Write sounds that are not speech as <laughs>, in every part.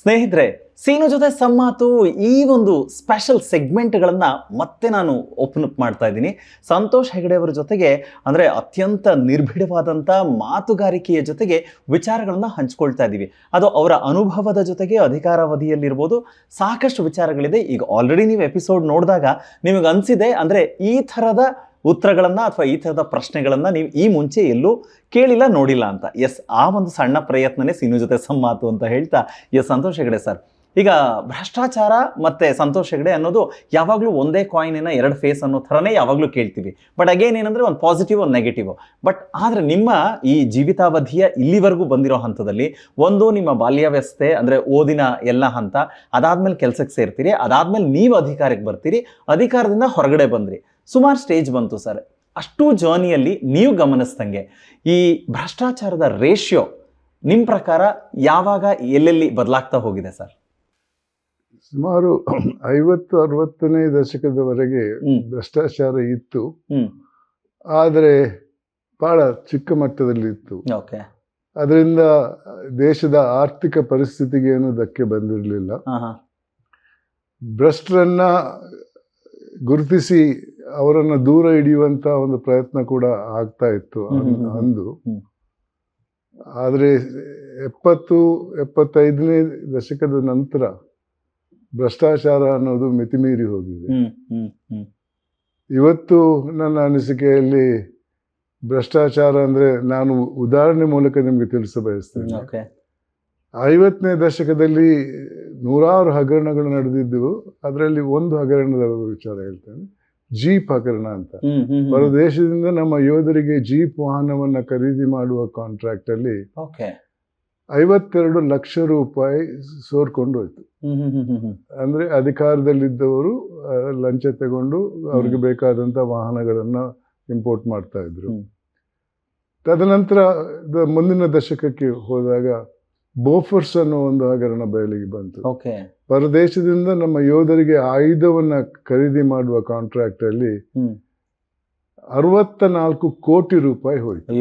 ಸ್ನೇಹಿತರೆ, ಸೀನು ಜೊತೆ ಸಮ್ಮಾತು ಈ ಒಂದು ಸ್ಪೆಷಲ್ ಸೆಗ್ಮೆಂಟ್ಗಳನ್ನು ಮತ್ತೆ ನಾನು ಓಪನ್ ಅಪ್ ಮಾಡ್ತಾ ಇದ್ದೀನಿ. ಸಂತೋಷ್ ಹೆಗಡೆ ಅವರ ಜೊತೆಗೆ, ಅಂದರೆ ಅತ್ಯಂತ ನಿರ್ಭಿಡವಾದಂಥ ಮಾತುಗಾರಿಕೆಯ ಜೊತೆಗೆ ವಿಚಾರಗಳನ್ನು ಹಂಚ್ಕೊಳ್ತಾ ಇದ್ದೀವಿ. ಅದು ಅವರ ಅನುಭವದ ಜೊತೆಗೆ ಅಧಿಕಾರಾವಧಿಯಲ್ಲಿರ್ಬೋದು. ಸಾಕಷ್ಟು ವಿಚಾರಗಳಿದೆ. ಈಗ ಆಲ್ರೆಡಿ ನೀವು ಎಪಿಸೋಡ್ ನೋಡಿದಾಗ ನಿಮಗೆ ಅನಿಸಿದೆ, ಅಂದರೆ ಈ ಥರದ ಉತ್ತರಗಳನ್ನು ಅಥವಾ ಈ ಥರದ ಪ್ರಶ್ನೆಗಳನ್ನು ನೀವು ಈ ಮುಂಚೆ ಎಲ್ಲೂ ಕೇಳಿಲ್ಲ, ನೋಡಿಲ್ಲ ಅಂತ. ಎಸ್ ಆ ಒಂದು ಸಣ್ಣ ಪ್ರಯತ್ನನೇ ಸೀನು ಜೊತೆ ಸಂಮಾತು ಅಂತ ಹೇಳ್ತಾ ಎಸ್ ಸಂತೋಷ್ ಹೆಗಡೆ ಸರ್ ಈಗ ಭ್ರಷ್ಟಾಚಾರ ಮತ್ತು ಸಂತೋಷ್ ಹೆಗಡೆ ಅನ್ನೋದು ಯಾವಾಗಲೂ ಒಂದೇ ಕಾಯಿನಿನ ಎರಡು ಫೇಸ್ ಅನ್ನೋ ಥರನೇ ಯಾವಾಗಲೂ ಕೇಳ್ತೀವಿ. ಬಟ್ ಅಗೇನ್ ಏನಂದರೆ ಒಂದು ಪಾಸಿಟಿವ್ ಒಂದು ನೆಗೆಟಿವ್ ಬಟ್ ಆದರೆ ನಿಮ್ಮ ಈ ಜೀವಿತಾವಧಿಯ ಇಲ್ಲಿವರೆಗೂ ಬಂದಿರೋ ಹಂತದಲ್ಲಿ ಒಂದು ನಿಮ್ಮ ಬಾಲ್ಯಾವ್ಯಸ್ಥೆ ಅಂದರೆ ಓದಿನ ಎಲ್ಲ ಹಂತ ಅದಾದಮೇಲೆ ಕೆಲಸಕ್ಕೆ ಸೇರ್ತೀರಿ, ಅದಾದಮೇಲೆ ನೀವು ಅಧಿಕಾರಕ್ಕೆ ಬರ್ತೀರಿ, ಅಧಿಕಾರದಿಂದ ಹೊರಗಡೆ ಬಂದ್ರಿ. ಸುಮಾರು ಸ್ಟೇಜ್ ಬಂತು ಸರ್. ಅಷ್ಟು ಜರ್ನಿಯಲ್ಲಿ ನೀವು ಗಮನಿಸ್ದಂಗೆ. ಈ ಭ್ರಷ್ಟಾಚಾರದ ರೇಷಿಯೋ ನಿಮ್ಮ ಪ್ರಕಾರ ಯಾವಾಗ ಎಲ್ಲೆಲ್ಲಿ ಬದಲಾಗ್ತಾ ಹೋಗಿದೆ ಸರ್? ಸುಮಾರು ಐವತ್ತು ಅರವತ್ತನೇ ದಶಕದವರೆಗೆ. ಭ್ರಷ್ಟಾಚಾರ ಇತ್ತು. ಆದರೆ ಬಹಳ ಚಿಕ್ಕ ಮಟ್ಟದಲ್ಲಿ ಇತ್ತು. ಓಕೆ. ಅದರಿಂದ ದೇಶದ ಆರ್ಥಿಕ ಪರಿಸ್ಥಿತಿಗೆ ಏನು ಧಕ್ಕೆ ಬಂದಿರಲಿಲ್ಲ. ಭ್ರಷ್ಟರನ್ನ ಗುರುತಿಸಿ ಅವರನ್ನು ದೂರ ಹಿಡಿಯುವಂತ ಒಂದು ಪ್ರಯತ್ನ ಕೂಡ ಆಗ್ತಾ ಇತ್ತು. ಅಂದು. ಆದರೆ ಎಪ್ಪತ್ತು ಎಪ್ಪತ್ತೈದನೇ ದಶಕದ ನಂತರ ಭ್ರಷ್ಟಾಚಾರ ಅನ್ನೋದು ಮಿತಿಮೀರಿ ಹೋಗಿದೆ. ಇವತ್ತು ನನ್ನ ಅನಿಸಿಕೆಯಲ್ಲಿ ಭ್ರಷ್ಟಾಚಾರ ಅಂದ್ರೆ ನಾನು ಉದಾಹರಣೆ ಮೂಲಕ ನಿಮಗೆ ತಿಳಿಸ ಬಯಸ್ತೇನೆ. ಐವತ್ತನೇ ದಶಕದಲ್ಲಿ ನೂರಾರು ಹಗರಣಗಳು ನಡೆದಿದ್ದವು. ಅದರಲ್ಲಿ ಒಂದು ಹಗರಣದ ವಿಚಾರ ಹೇಳ್ತೇನೆ. ಜೀಪ್ ಹಗರಣ ಅಂತ. ಹೊರ ದೇಶದಿಂದ ನಮ್ಮ ಯೋಧರಿಗೆ ಜೀಪ್ ವಾಹನವನ್ನ ಖರೀದಿ ಮಾಡುವ ಕಾಂಟ್ರಾಕ್ಟ್ ಅಲ್ಲಿ ಐವತ್ತೆರಡು ಲಕ್ಷ ರೂಪಾಯಿ ಸೋರ್ಕೊಂಡು ಹೋಯ್ತು. ಅಂದ್ರೆ ಅಧಿಕಾರದಲ್ಲಿದ್ದವರು ಲಂಚ ತಗೊಂಡು ಅವ್ರಿಗೆ ಬೇಕಾದಂತ ವಾಹನಗಳನ್ನ ಇಂಪೋರ್ಟ್ ಮಾಡ್ತಾ ಇದ್ರು. ತದನಂತರ ಮುಂದಿನ ದಶಕಕ್ಕೆ ಹೋದಾಗ ಬೋಫರ್ಸ್ ಅನ್ನೋ ಒಂದು ಹಗರಣ ಬಯಲಿಗೆ ಬಂತು. ಓಕೆ. ಪರದೇಶದಿಂದ ನಮ್ಮ ಯೋಧರಿಗೆ ಆಯುಧವನ್ನ ಖರೀದಿ ಮಾಡುವ ಕಾಂಟ್ರಾಕ್ಟ್ ಅಲ್ಲಿ ಅರವತ್ತ ನಾಲ್ಕು ಕೋಟಿ ರೂಪಾಯಿ ಹೋಯ್ತು.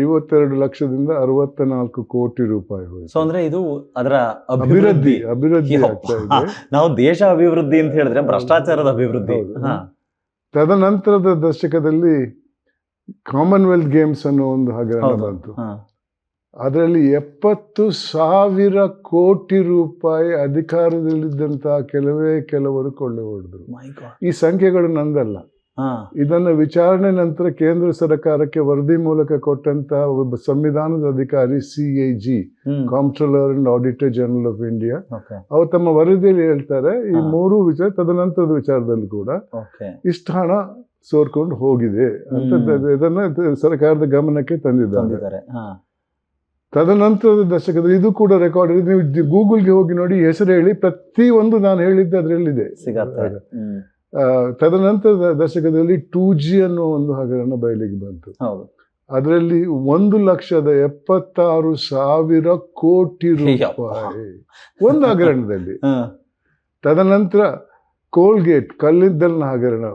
ಐವತ್ತೆರಡು ಲಕ್ಷದಿಂದ ಅರವತ್ತ ನಾಲ್ಕು ಕೋಟಿ ರೂಪಾಯಿ ಹೋಯ್ತು. ಅಂದ್ರೆ ಇದು ಅದರ ಅಭಿವೃದ್ಧಿ ಅಭಿವೃದ್ಧಿ. ಆಗ್ತಾ ಇದೆ. ನಾವು ದೇಶ ಅಭಿವೃದ್ಧಿ ಅಂತ ಹೇಳಿದ್ರೆ ಭ್ರಷ್ಟಾಚಾರದ ಅಭಿವೃದ್ಧಿ. ತದನಂತರದ ದಶಕದಲ್ಲಿ ಕಾಮನ್ವೆಲ್ತ್ ಗೇಮ್ಸ್ ಅನ್ನೋ ಒಂದು ಹಗರಣ ಬಂತು. ಅದರಲ್ಲಿ ಎಪ್ಪತ್ತು ಸಾವಿರ ಕೋಟಿ ರೂಪಾಯಿ ಅಧಿಕಾರದಲ್ಲಿದ್ದಂತಹ ಕೆಲವೇ ಕೆಲವರು ಕೊಳ್ಳೆ ಹೊಡೆದ್ರು ಈ ಸಂಖ್ಯೆಗಳು ನಂದಲ್ಲ. ಇದನ್ನು ವಿಚಾರಣೆ ನಂತರ ಕೇಂದ್ರ ಸರ್ಕಾರಕ್ಕೆ ವರದಿ ಮೂಲಕ ಕೊಟ್ಟಂತಹ ಒಬ್ಬ ಸಂವಿಧಾನದ ಅಧಿಕಾರಿ C A G comptroller and auditor general of India ಅವರು ತಮ್ಮ ವರದಿಯಲ್ಲಿ ಹೇಳ್ತಾರೆ ಈ. ಮೂರು ವಿಚಾರ ತದನಂತರದ ವಿಚಾರದಲ್ಲಿ ಕೂಡ ಇಷ್ಟು ಹಣ ಸೋರ್ಕೊಂಡು ಹೋಗಿದೆ ಅಂತ ಇದನ್ನ ಸರ್ಕಾರದ ಗಮನಕ್ಕೆ ತಂದಿದ್ದಾರೆ. ತದನಂತರದ ದಶಕದಲ್ಲಿ ಇದು ಕೂಡ ರೆಕಾರ್ಡ್ ಇದೆ ನೀವು ಗೂಗಲ್ಗೆ ಹೋಗಿ ನೋಡಿ ಹೆಸರು ಹೇಳಿ ಪ್ರತಿಯೊಂದು ಒಂದು ನಾನು ಹೇಳಿದ್ದೆ ಅದರಲ್ಲಿದೆ. ತದನಂತರದ ದಶಕದಲ್ಲಿ ಟೂ ಜಿ ಅನ್ನೋ ಒಂದು ಹಗರಣ ಬಯಲಿಗೆ ಬಂತು. ಅದರಲ್ಲಿ ಒಂದು ಲಕ್ಷದ ಎಪ್ಪತ್ತಾರು ಸಾವಿರ ಕೋಟಿ ರೂಪಾಯಿ. ಒಂದು ಹಗರಣದಲ್ಲಿ. ತದನಂತರ ಕೋಲ್ಗೇಟ್ ಕಲ್ಲಿದ್ದಲಿನ ಹಗರಣ.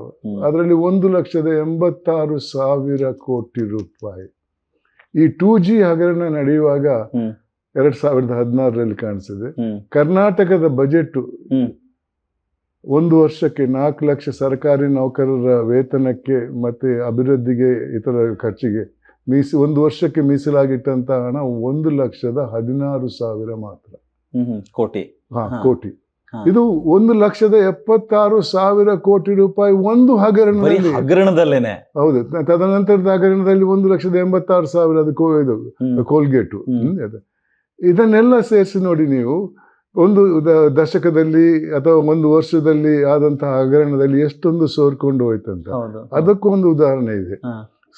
ಅದರಲ್ಲಿ ಒಂದು ಲಕ್ಷದ ಎಂಬತ್ತಾರು ಸಾವಿರ ಕೋಟಿ ರೂಪಾಯಿ. ಈ ಟೂ ಜಿ ಹಗರಣ ನಡೆಯುವಾಗ. ಎರಡ್ ಸಾವಿರದ ಹದಿನಾರರಲ್ಲಿ ಕಾಣಿಸಿದೆ ಕರ್ನಾಟಕದ ಬಜೆಟ್ ಒಂದು ವರ್ಷಕ್ಕೆ ನಾಲ್ಕು ಲಕ್ಷ ಸರ್ಕಾರಿ ನೌಕರರ ವೇತನಕ್ಕೆ ಮತ್ತೆ ಅಭಿವೃದ್ಧಿಗೆ ಇತರ ಖರ್ಚಿಗೆ ಮೀಸ ಒಂದು ವರ್ಷಕ್ಕೆ ಮೀಸಲಾಗಿಟ್ಟಂತ ಹಣ ಒಂದು ಲಕ್ಷದ ಹದಿನಾರು ಸಾವಿರ ಮಾತ್ರ ಕೋಟಿ ಹಾ. ಕೋಟಿ. ಇದು ಒಂದು ಲಕ್ಷದ ಎಪ್ಪತ್ತಾರು ಸಾವಿರ ಕೋಟಿ ರೂಪಾಯಿ ಒಂದು ಹಗರಣದಲ್ಲಿ ಹಗರಣದಲ್ಲೇನೆ. ಹೌದು ತದನಂತರದ ಹಗರಣದಲ್ಲಿ ಒಂದು ಲಕ್ಷದ ಎಂಬತ್ತಾರು ಸಾವಿರ ಅದು ಕೋ ಇದು ಕೋಲ್ಗೇಟು. ಇದನ್ನೆಲ್ಲ ಸೇರಿಸಿ ನೋಡಿ ನೀವು ಒಂದು ದಶಕದಲ್ಲಿ ಅಥವಾ ಒಂದು ವರ್ಷದಲ್ಲಿ ಆದಂತಹ ಹಗರಣದಲ್ಲಿ ಎಷ್ಟೊಂದು ಸೋರ್ಕೊಂಡು ಹೋಯ್ತಂತ. ಅದಕ್ಕೂ ಒಂದು ಉದಾಹರಣೆ ಇದೆ.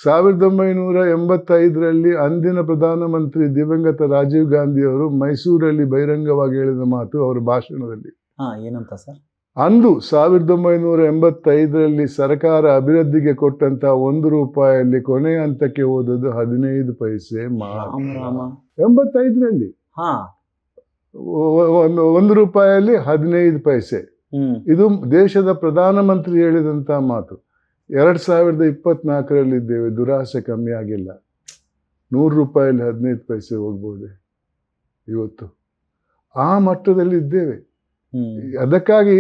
ಸಾವಿರದ ಒಂಬೈನೂರ ಎಂಬತ್ತೈದರಲ್ಲಿ ಅಂದಿನ ಪ್ರಧಾನಮಂತ್ರಿ ದಿವಂಗತ ರಾಜೀವ್ ಗಾಂಧಿ ಅವರು ಮೈಸೂರಲ್ಲಿ ಬಹಿರಂಗವಾಗಿ ಹೇಳಿದ ಮಾತು ಅವರ ಭಾಷಣದಲ್ಲಿ. ಏನಂತ ಸರ್? ಅಂದು ಸಾವಿರದ ಒಂಬೈನೂರ ಎಂಬತ್ತೈದರಲ್ಲಿ ಸರ್ಕಾರ ಅಭಿವೃದ್ಧಿಗೆ ಕೊಟ್ಟಂತ ಒಂದು ರೂಪಾಯಲ್ಲಿ ಕೊನೆ ಹಂತಕ್ಕೆ ಹೋದದ್ದು ಹದಿನೈದು ಪೈಸೆ ಎಂಬತ್ತೈದರಲ್ಲಿ. ಹಾ. ಒಂದು ಒಂದು ರೂಪಾಯಲ್ಲಿ ಹದಿನೈದು ಪೈಸೆ. ಇದು ದೇಶದ ಪ್ರಧಾನಮಂತ್ರಿ ಹೇಳಿದಂತ ಮಾತು. ಎರಡ್ ಸಾವಿರದ ಇಪ್ಪತ್ನಾಲ್ಕರಲ್ಲಿ ಇದ್ದೇವೆ ದುರಾಸೆ ಕಮ್ಮಿ ಆಗಿಲ್ಲ. ನೂರು ರೂಪಾಯಲ್ಲಿ ಹದಿನೈದು ಪೈಸೆ ಹೋಗ್ಬೋದೆ? ಇವತ್ತು. ಆ ಮಟ್ಟದಲ್ಲಿ ಇದ್ದೇವೆ. ಅದಕ್ಕಾಗಿ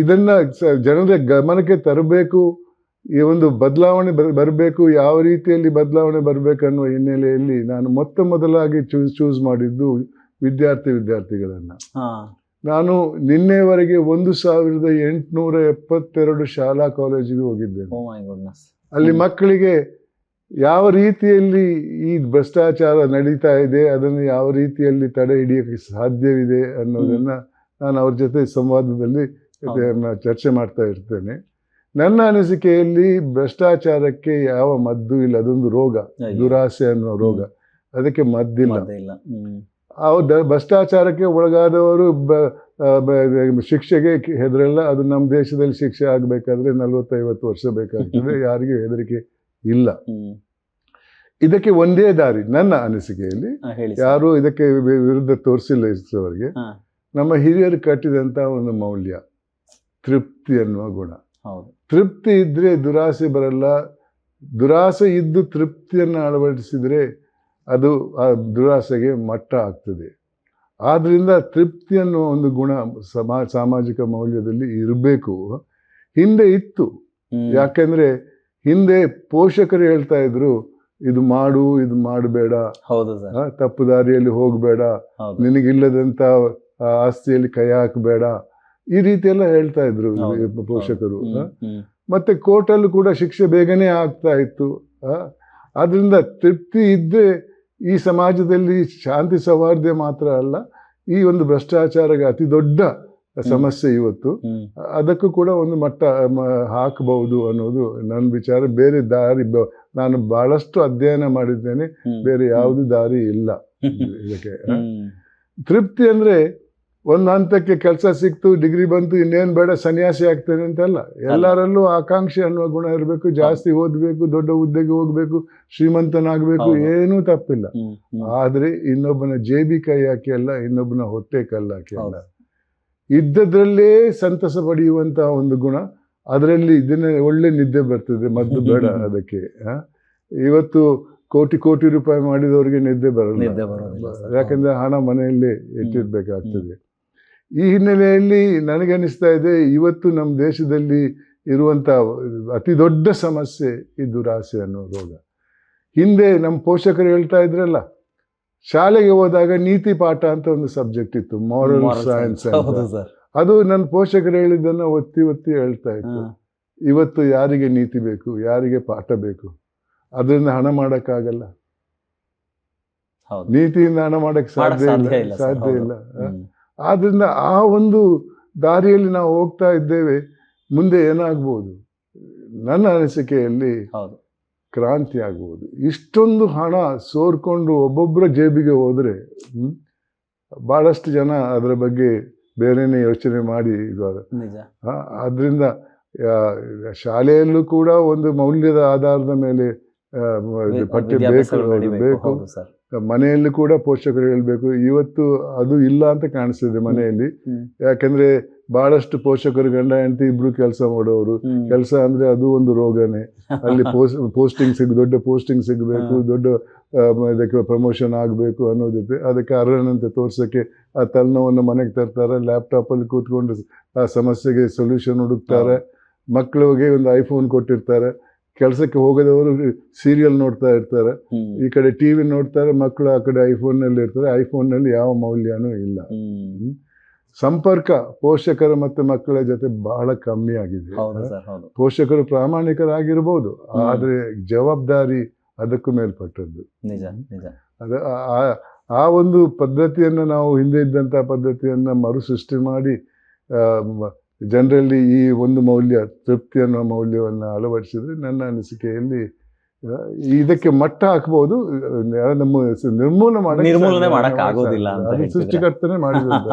ಇದನ್ನ ಜನರ ಗಮನಕ್ಕೆ ತರಬೇಕು ಈ ಒಂದು ಬದಲಾವಣೆ ಬರಬೇಕು ಯಾವ ರೀತಿಯಲ್ಲಿ ಬದಲಾವಣೆ ಬರಬೇಕು ಅನ್ನುವ ಹಿನ್ನೆಲೆಯಲ್ಲಿ ನಾನು ಮೊತ್ತ ಮೊದಲಾಗಿ ಚೂಸ್ ಚೂಸ್ ಮಾಡಿದ್ದು ವಿದ್ಯಾರ್ಥಿ ವಿದ್ಯಾರ್ಥಿಗಳನ್ನ. ನಾನು ನಿನ್ನೆವರೆಗೆ ಒಂದು ಸಾವಿರದ ಎಂಟುನೂರ ಎಪ್ಪತ್ತೆರಡು ಶಾಲಾ ಕಾಲೇಜಿಗೆ ಹೋಗಿದ್ದೇನೆ. Oh. ಅಲ್ಲಿ ಮಕ್ಕಳಿಗೆ ಯಾವ ರೀತಿಯಲ್ಲಿ ಈ ಭ್ರಷ್ಟಾಚಾರ ನಡೀತಾ ಇದೆ ಅದನ್ನು ಯಾವ ರೀತಿಯಲ್ಲಿ ತಡೆ ಹಿಡಿಯಕ್ಕೆ ಸಾಧ್ಯವಿದೆ ಅನ್ನೋದನ್ನು ನಾನು ಅವ್ರ ಜೊತೆ ಸಂವಾದದಲ್ಲಿ. ಚರ್ಚೆ ಮಾಡ್ತಾ ಇರ್ತೇನೆ. ನನ್ನ ಅನಿಸಿಕೆಯಲ್ಲಿ ಭ್ರಷ್ಟಾಚಾರಕ್ಕೆ ಯಾವ ಮದ್ದು ಇಲ್ಲ ಅದೊಂದು ರೋಗ ದುರಾಸೆ ಅನ್ನೋ ರೋಗ. ಅದಕ್ಕೆ ಮದ್ದಿಲ್ಲ. ದ- ಭ್ರಷ್ಟಾಚಾರಕ್ಕೆ ಒಳಗಾದವರು ಶಿಕ್ಷೆಗೆ ಹೆದರಲ್ಲ ಅದು ನಮ್ಮ ದೇಶದಲ್ಲಿ ಶಿಕ್ಷೆ ಆಗಬೇಕಾದ್ರೆ ನಲವತ್ತೈವತ್ತು ವರ್ಷ ಬೇಕಾಗ್ತದೆ <laughs> ಯಾರಿಗೂ ಹೆದರಿಕೆ ಇಲ್ಲ. ಇದಕ್ಕೆ ಒಂದೇ ದಾರಿ ನನ್ನ ಅನಿಸಿಕೆಯಲ್ಲಿ. ಯಾರು ಇದಕ್ಕೆ ವಿರುದ್ಧ ತೋರಿಸಿಲ್ಲ ಇಷ್ಟರವರೆಗೆ ನಮ್ಮ ಹಿರಿಯರು ಕಟ್ಟಿದಂತ ಒಂದು ಮೌಲ್ಯ ತೃಪ್ತಿ ಅನ್ನುವ ಗುಣ. ತೃಪ್ತಿ ಇದ್ರೆ ದುರಾಸೆ ಬರಲ್ಲ. ದುರಾಸೆ ಇದ್ದು ತೃಪ್ತಿಯನ್ನು ಅಳವಡಿಸಿದ್ರೆ ಅದು ಆ ದುರಾಸೆಗೆ ಮಟ್ಟ ಆಗ್ತದೆ. ಆದ್ರಿಂದ ತೃಪ್ತಿ ಅನ್ನುವ ಒಂದು ಗುಣ ಸಮಾ ಸಾಮಾಜಿಕ ಮೌಲ್ಯದಲ್ಲಿ ಇರಬೇಕು. ಹಿಂದೆ ಇತ್ತು. ಯಾಕೆಂದ್ರೆ ಹಿಂದೆ ಪೋಷಕರು ಹೇಳ್ತಾ ಇದ್ರು ಇದು ಮಾಡು ಇದು ಮಾಡಬೇಡ. ಹೌದು ತಪ್ಪು ದಾರಿಯಲ್ಲಿ ಹೋಗಬೇಡ. ನಿನಗಿಲ್ಲದಂತ ಆಸ್ತಿಯಲ್ಲಿ ಕೈ ಹಾಕಬೇಡ. ಈ ರೀತಿ ಎಲ್ಲ ಹೇಳ್ತಾ ಇದ್ರು ಪೋಷಕರು. ಮತ್ತೆ ಕೋರ್ಟಲ್ಲೂ ಕೂಡ ಶಿಕ್ಷೆ ಬೇಗನೆ ಆಗ್ತಾ ಇತ್ತು. ಅದರಿಂದ ಆದ್ರಿಂದ ತೃಪ್ತಿ ಇದ್ರೆ ಈ ಸಮಾಜದಲ್ಲಿ ಶಾಂತಿ ಸೌಹಾರ್ದ ಮಾತ್ರ ಅಲ್ಲ ಈ ಒಂದು ಭ್ರಷ್ಟಾಚಾರಕ್ಕೆ ಅತಿ ದೊಡ್ಡ ಸಮಸ್ಯೆ ಇವತ್ತು. ಅದಕ್ಕೂ ಕೂಡ ಒಂದು ಮಟ್ಟ ಹಾಕಬಹುದು ಅನ್ನೋದು ನನ್ನ ವಿಚಾರ. ಬೇರೆ ದಾರಿ ನಾನು ಬಹಳಷ್ಟು ಅಧ್ಯಯನ ಮಾಡಿದ್ದೇನೆ. ಬೇರೆ ಯಾವುದು ದಾರಿ ಇಲ್ಲ ಇದಕ್ಕೆ ತೃಪ್ತಿ ಅಂದ್ರೆ ಒಂದು ಹಂತಕ್ಕೆ ಕೆಲಸ ಸಿಕ್ತು ಡಿಗ್ರಿ ಬಂತು ಇನ್ನೇನು ಬೇಡ ಸನ್ಯಾಸಿ ಆಗ್ತೇನೆ ಅಂತಲ್ಲ. ಎಲ್ಲರಲ್ಲೂ ಆಕಾಂಕ್ಷೆ ಅನ್ನುವ ಗುಣ ಇರಬೇಕು. ಜಾಸ್ತಿ ಓದಬೇಕು ದೊಡ್ಡ ಹುದ್ದೆಗೆ ಹೋಗ್ಬೇಕು ಶ್ರೀಮಂತನಾಗಬೇಕು. ಏನೂ ತಪ್ಪಿಲ್ಲ. ಆದ್ರೆ ಇನ್ನೊಬ್ಬನ ಜೇಬಿ ಕೈ ಹಾಕಿ ಅಲ್ಲ ಇನ್ನೊಬ್ಬನ ಹೊಟ್ಟೆ ಕಲ್ಲಾಕಿ ಹಾಕಿ ಅಲ್ಲ. ಇದ್ದದ್ರಲ್ಲೇ ಸಂತಸ ಪಡೆಯುವಂತಹ ಒಂದು ಗುಣ. ಅದರಲ್ಲಿ ಇದನ್ನ ಒಳ್ಳೆ ನಿದ್ದೆ ಬರ್ತದೆ ಮದ್ದು ಬೇಡ ಅದಕ್ಕೆ? ಇವತ್ತು ಕೋಟಿ ಕೋಟಿ ರೂಪಾಯಿ ಮಾಡಿದವರಿಗೆ ನಿದ್ದೆ ಬರಲ್ಲ. ಯಾಕಂದ್ರೆ ಹಣ ಮನೆಯಲ್ಲೇ ಇಟ್ಟಿರ್ಬೇಕಾಗ್ತದೆ ಈ ಹಿನ್ನೆಲೆಯಲ್ಲಿ ನನಗೆ ಅನಿಸ್ತಾ ಇದೆ ಇವತ್ತು ನಮ್ಮ ದೇಶದಲ್ಲಿ ಇರುವಂತ ಅತಿ ದೊಡ್ಡ ಸಮಸ್ಯೆ ಈ ದುರಾಸೆ ಅನ್ನೋ ರೋಗ. ಹಿಂದೆ ನಮ್ಮ ಪೋಷಕರು ಹೇಳ್ತಾ ಇದ್ರಲ್ಲ ಶಾಲೆಗೆ ಹೋದಾಗ ನೀತಿ ಪಾಠ ಅಂತ ಒಂದು ಸಬ್ಜೆಕ್ಟ್ ಇತ್ತು ಮಾರಲ್ ಸೈನ್ಸ್ ಅದು ನನ್ನ ಪೋಷಕರು ಹೇಳಿದ್ದನ್ನ ಒತ್ತಿ ಒತ್ತಿ ಹೇಳ್ತಾ ಇತ್ತು. ಇವತ್ತು ಯಾರಿಗೆ ನೀತಿ ಬೇಕು ಯಾರಿಗೆ ಪಾಠ ಬೇಕು ಅದರಿಂದ ಹಣ ಮಾಡೋಕ್ಕಾಗಲ್ಲ. ನೀತಿಯಿಂದ ಹಣ ಮಾಡಕ್ಕೆ ಮಾಡಕ್ ಸಾಧ್ಯ ಇಲ್ಲ ಸಾಧ್ಯ ಇಲ್ಲ. ಆದ್ರಿಂದ ಆ ಒಂದು ದಾರಿಯಲ್ಲಿ ನಾವು ಹೋಗ್ತಾ ಇದ್ದೇವೆ ಮುಂದೆ ಏನಾಗ್ಬೋದು? ನನ್ನ ಅನಿಸಿಕೆಯಲ್ಲಿ ಕ್ರಾಂತಿ ಆಗುವುದು. ಇಷ್ಟೊಂದು ಹಣ ಸೋರ್ಕೊಂಡು ಒಬ್ಬೊಬ್ಬರ ಜೇಬಿಗೆ ಹೋದರೆ ಭಾಳಷ್ಟು ಬಹಳಷ್ಟು ಜನ ಅದರ ಬಗ್ಗೆ ಬೇರೆನೇ ಯೋಚನೆ ಮಾಡಿ ಇವಾಗ ನಿಜ. ಆದ್ರಿಂದ ಶಾಲೆಯಲ್ಲೂ ಕೂಡ ಒಂದು ಮೌಲ್ಯದ ಆಧಾರದ ಮೇಲೆ ಪಠ್ಯ ಬೇಕು ಬೇಕು. ಸರ್. ಮನೆಯಲ್ಲಿ ಕೂಡ ಪೋಷಕರು ಹೇಳ್ಬೇಕು ಇವತ್ತು ಅದು ಇಲ್ಲ ಅಂತ ಕಾಣಿಸ್ತದೆ ಮನೆಯಲ್ಲಿ. ಯಾಕಂದ್ರೆ ಬಹಳಷ್ಟು ಪೋಷಕರು ಗಂಡ ಹೆಂಡತಿ ಇಬ್ರು ಕೆಲಸ ಮಾಡೋರು. ಕೆಲಸ ಅಂದ್ರೆ ಅದು ಒಂದು ರೋಗನೇ. ಅಲ್ಲಿ ಪೋಸ್ಟ್ ಪೋಸ್ಟಿಂಗ್ ಸಿಗ್ ದೊಡ್ಡ ಪೋಸ್ಟಿಂಗ್ ಸಿಗಬೇಕು ದೊಡ್ಡ ಇದಕ್ಕೆ ಪ್ರಮೋಷನ್ ಆಗಬೇಕು ಅನ್ನೋದಿದೆ. ಅದಕ್ಕೆ ಅರ್ಹನಂತೆ ತೋರ್ಸಕ್ಕೆ ಆ ತಲೆನೋವನ್ನು ಮನೆಗೆ ತರ್ತಾರೆ ಲ್ಯಾಪ್ಟಾಪ್ ಅಲ್ಲಿ ಕೂತ್ಕೊಂಡು ಆ ಸಮಸ್ಯೆಗೆ ಸೊಲ್ಯೂಷನ್ ಹುಡುಕ್ತಾರೆ. ಮಕ್ಕಳಿಗೆ ಒಂದು ಐಫೋನ್ ಕೊಟ್ಟಿರ್ತಾರೆ. ಕೆಲಸಕ್ಕೆ ಹೋಗದವರು ಸೀರಿಯಲ್ ನೋಡ್ತಾ ಇರ್ತಾರೆ. ಈ ಕಡೆ ಟಿವಿ ನೋಡ್ತಾರೆ ಮಕ್ಕಳು ಆ ಕಡೆ ಐಫೋನ್ನಲ್ಲಿ ಇರ್ತಾರೆ. ಐಫೋನ್ನಲ್ಲಿ ಯಾವ ಮೌಲ್ಯನೂ ಇಲ್ಲ. ಸಂಪರ್ಕ ಪೋಷಕರ ಮತ್ತು ಮಕ್ಕಳ ಜೊತೆ ಬಹಳ ಕಮ್ಮಿ ಆಗಿದೆ. ಪೋಷಕರು ಪ್ರಾಮಾಣಿಕರಾಗಿರ್ಬೋದು. ಆದರೆ ಜವಾಬ್ದಾರಿ ಅದಕ್ಕೂ ಮೇಲ್ಪಟ್ಟದ್ದು. ಅದ ಆ- ಒಂದು ಪದ್ಧತಿಯನ್ನು ನಾವು ಹಿಂದೆ ಇದ್ದಂಥ ಪದ್ಧತಿಯನ್ನು ಮರು ಸೃಷ್ಟಿ ಮಾಡಿ ಜನರಲ್ಲಿ ಈ ಒಂದು ಮೌಲ್ಯ ತೃಪ್ತಿ ಅನ್ನೋ ಮೌಲ್ಯವನ್ನು ಅಳವಡಿಸಿದ್ರೆ ನನ್ನ ಅನಿಸಿಕೆಯಲ್ಲಿ ಇದಕ್ಕೆ ಮಟ್ಟ ಹಾಕಬಹುದು ನಮ್ಮ ನಿರ್ಮೂಲ ಮಾಡಕ್ಕೆ ನಿರ್ಮೂಲನೆ ಮಾಡಕ್ ಆಗೋದಿಲ್ಲ. ಸೃಷ್ಟಿಕರ್ತನೆ ಮಾಡಿದ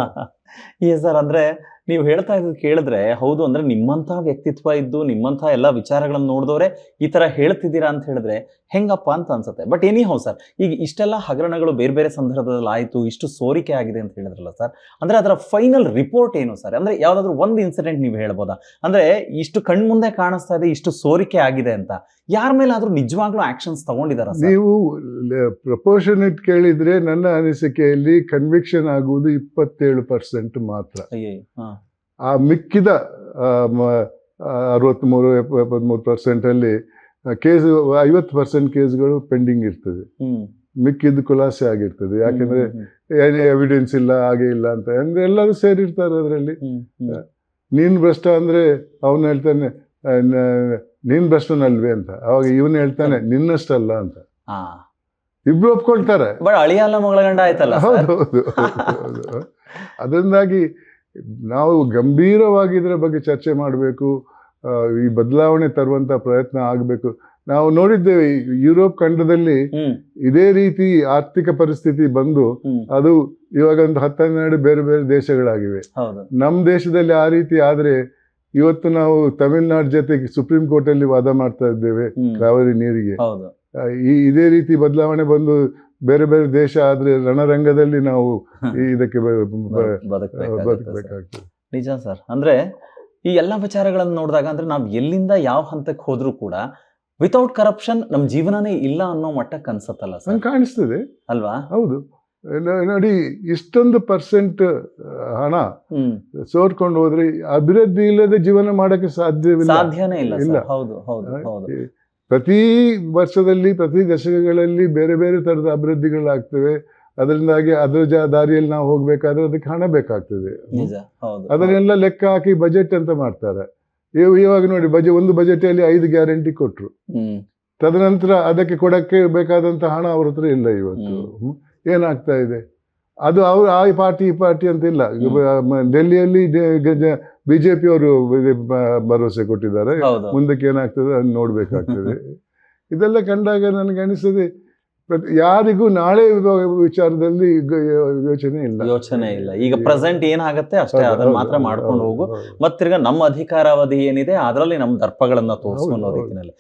ಸರ್ ಅಂದ್ರೆ ನೀವು ಹೇಳ್ತಾ ಇರೋದು ಕೇಳಿದ್ರೆ ಹೌದು ಅಂದ್ರೆ ನಿಮ್ಮಂಥ ವ್ಯಕ್ತಿತ್ವ ಇದ್ದು ನಿಮ್ಮಂಥ ಎಲ್ಲ ವಿಚಾರಗಳನ್ನು ನೋಡಿದವರೇ ಈ ತರ ಹೇಳ್ತಿದ್ದೀರಾ ಅಂತ ಹೇಳಿದ್ರೆ ಹೆಂಗಪ್ಪ ಅಂತ ಅನ್ಸುತ್ತೆ. ಬಟ್ ಎನಿ ಹೌ ಸರ್ ಈಗ ಇಷ್ಟೆಲ್ಲ ಹಗರಣಗಳು ಬೇರೆ ಬೇರೆ ಸಂದರ್ಭದಲ್ಲಿ ಆಯಿತು ಇಷ್ಟು ಸೋರಿಕೆ ಆಗಿದೆ ಅಂತ ಹೇಳಿದ್ರಲ್ಲ ಸರ್ ಅಂದ್ರೆ ಅದರ ಫೈನಲ್ ರಿಪೋರ್ಟ್ ಏನು ಸರ್ ಅಂದ್ರೆ ಯಾವ್ದಾದ್ರು ಒಂದು ಇನ್ಸಿಡೆಂಟ್ ನೀವು ಹೇಳ್ಬೋದಾ? ಅಂದ್ರೆ ಇಷ್ಟು ಕಣ್ಮುಂದೆ ಕಾಣಿಸ್ತಾ ಇದೆ ಇಷ್ಟು ಸೋರಿಕೆ ಆಗಿದೆ ಅಂತ ಯಾರ ಮೇಲಾದ್ರೂ ನಿಜವಾಗ್ಲೂ ಆಕ್ಷನ್ಸ್ ತಗೊಂಡಿದಾರ ನೀವು ನೀವು ಇಟ್ ಕೇಳಿದ್ರೆ ನನ್ನ ಅನಿಸಿಕೆಯಲ್ಲಿ ಕನ್ವಿಕ್ಷನ್ ಆಗುವುದು ಇಪ್ಪತ್ತೇಳು ಪರ್ಸೆಂಟ್ ಮಾತ್ರ. ಆ ಮಿಕ್ಕಿದ ಅರವತ್ತ್ಮೂರು ಎಪ್ಪತ್ತ್ಮೂರು ಪರ್ಸೆಂಟಲ್ಲಿ ಕೇಸ್ ಐವತ್ತು ಪರ್ಸೆಂಟ್ ಕೇಸ್ಗಳು ಪೆಂಡಿಂಗ್ ಇರ್ತದೆ. ಮಿಕ್ಕಿದ್ದು ಖುಲಾಸೆ ಆಗಿರ್ತದೆ. ಯಾಕೆಂದ್ರೆ ಎವಿಡೆನ್ಸ್ ಇಲ್ಲ ಹಾಗೆ ಇಲ್ಲ ಅಂತ. ಅಂದ್ರೆ ಎಲ್ಲರೂ ಸೇರಿರ್ತಾರೆ ಅದರಲ್ಲಿ. ನೀನು ಭ್ರಷ್ಟ ಅಂದ್ರೆ ಅವನು ಹೇಳ್ತಾನೆ ನೀನು ಭ್ರಷ್ಟನಲ್ವೇ ಅಂತ. ಅವಾಗ ಇವನು ಹೇಳ್ತಾನೆ ನಿನ್ನಷ್ಟಲ್ಲ ಅಂತ. ಇಬ್ರು ಒಪ್ಕೊಳ್ತಾರೆ. ಬಟ್ ಅಳಿಯಲ್ಲ ಮಗಳ ಗಂಡ ಆಯ್ತಲ್ಲ ಹೌದು ಹೌದು. <laughs> ಅದರಿಂದಾಗಿ ನಾವು ಗಂಭೀರವಾಗಿ ಇದರ ಬಗ್ಗೆ ಚರ್ಚೆ ಮಾಡಬೇಕು ಈ ಬದಲಾವಣೆ ತರುವಂತ ಪ್ರಯತ್ನ ಆಗಬೇಕು. ನಾವು ನೋಡಿದ್ದೇವೆ ಯುರೋಪ್ ಖಂಡದಲ್ಲಿ ಇದೇ ರೀತಿ ಆರ್ಥಿಕ ಪರಿಸ್ಥಿತಿ ಬಂದು ಅದು ಇವಾಗ ಒಂದು ಹತ್ತೆರಡು ಬೇರೆ ಬೇರೆ ದೇಶಗಳಾಗಿವೆ. ನಮ್ಮ ದೇಶದಲ್ಲಿ ಆ ರೀತಿ ಆದ್ರೆ ಇವತ್ತು ನಾವು ತಮಿಳ್ನಾಡು ಜೊತೆಗೆ ಸುಪ್ರೀಂ ಕೋರ್ಟ್ ಅಲ್ಲಿ ವಾದ ಮಾಡ್ತಾ ಇದ್ದೇವೆ ಕಾವೇರಿ ನೀರಿಗೆ. ಈ ಇದೇ ರೀತಿ ಬದಲಾವಣೆ ಬಂದು ಬೇರೆ ಬೇರೆ ದೇಶ ಆದ್ರೆ ರಣರಂಗದಲ್ಲಿ ನಾವು <laughs> ಇದಕ್ಕೆ. ಬದುಕಬೇಕಾಗ್ತದೆ. ನಿಜ ಸರ್. ಅಂದ್ರೆ ಈ ಎಲ್ಲ ವಿಚಾರಗಳನ್ನು ನೋಡಿದಾಗ ಅಂದ್ರೆ ನಾವು ಎಲ್ಲಿಂದ ಯಾವ ಹಂತಕ್ಕೆ ಹೋದ್ರು ಕೂಡ ವಿತೌಟ್ ಕರಪ್ಷನ್ ನಮ್ ಜೀವನನೇ ಇಲ್ಲ ಅನ್ನೋ ಮಟ್ಟಕ್ಕೆ ಅನ್ಸತ್ತಲ್ಲ ಸರ್? ಕಾಣಿಸ್ತದೆ. ಅಲ್ವಾ? ಹೌದು. ನೋಡಿ ಇಷ್ಟೊಂದು ಪರ್ಸೆಂಟ್ ಹಣ ಸೋರ್ಕೊಂಡು ಹೋದ್ರೆ ಅಭಿವೃದ್ಧಿ ಇಲ್ಲದೆ ಜೀವನ ಮಾಡಕ್ಕೆ ಸಾಧ್ಯವಿಲ್ಲ. ಸಾಧ್ಯನೇ ಇಲ್ಲ ಹೌದು ಹೌದು ಹೌದು. ಪ್ರತಿ ವರ್ಷದಲ್ಲಿ ಪ್ರತಿ ದಶಕಗಳಲ್ಲಿ ಬೇರೆ ಬೇರೆ ತರದ ಅಭಿವೃದ್ಧಿಗಳಾಗ್ತವೆ. ಅದರಿಂದಾಗಿ ಅದರ ಜ ದಾರಿಯಲ್ಲಿ ನಾವು ಹೋಗಬೇಕಾದ್ರೆ ಅದಕ್ಕೆ ಹಣ ಬೇಕಾಗ್ತದೆ. ಅದನ್ನೆಲ್ಲ ಲೆಕ್ಕ ಹಾಕಿ ಬಜೆಟ್ ಅಂತ ಮಾಡ್ತಾರೆ. ಇವ್- ಇವಾಗ ನೋಡಿ ಬಜೆ ಒಂದು ಬಜೆಟ್ ಅಲ್ಲಿ ಐದು ಗ್ಯಾರಂಟಿ ಕೊಟ್ಟರು ತದನಂತರ ಅದಕ್ಕೆ ಕೊಡಕ್ಕೆ ಬೇಕಾದಂತ ಹಣ ಅವ್ರ ಹತ್ರ ಇಲ್ಲ ಇವತ್ತು. ಏನಾಗ್ತಾ ಇದೆ? ಅದು ಅವ್ರು ಆ ಪಾರ್ಟಿ ಈ ಪಾರ್ಟಿ ಅಂತ ಇಲ್ಲ. ಡೆಲ್ಲಿಯಲ್ಲಿ ಬಿಜೆಪಿ ಅವರು ಭರವಸೆ ಕೊಟ್ಟಿದ್ದಾರೆ. ಮುಂದಕ್ಕೆ ಏನಾಗ್ತದೆ ಅದನ್ನ ನೋಡ್ಬೇಕಾಗ್ತದೆ. ಇದೆಲ್ಲ ಕಂಡಾಗ ನನಗೆ ಅನಿಸ್ತದೆ ಯಾರಿಗೂ ನಾಳೆ ವಿಚಾರದಲ್ಲಿ ಯೋಚನೆ ಇಲ್ಲ. ಯೋಚನೆ ಇಲ್ಲ. ಈಗ ಪ್ರೆಸೆಂಟ್ ಏನಾಗತ್ತೆ ಅಷ್ಟೇ ಅದನ್ನ ಮಾತ್ರ ಮಾಡ್ಕೊಂಡು ಹೋಗು. ಮತ್ತಿರ್ಗ ನಮ್ಮ ಅಧಿಕಾರಾವಧಿ ಏನಿದೆ ಅದರಲ್ಲಿ ನಮ್ಮ ದರ್ಪಗಳನ್ನ ತೋರಿಸು ಹೌದು, ಅನ್ನೋ ಹೌದು. ರೀತಿನಲ್ಲಿ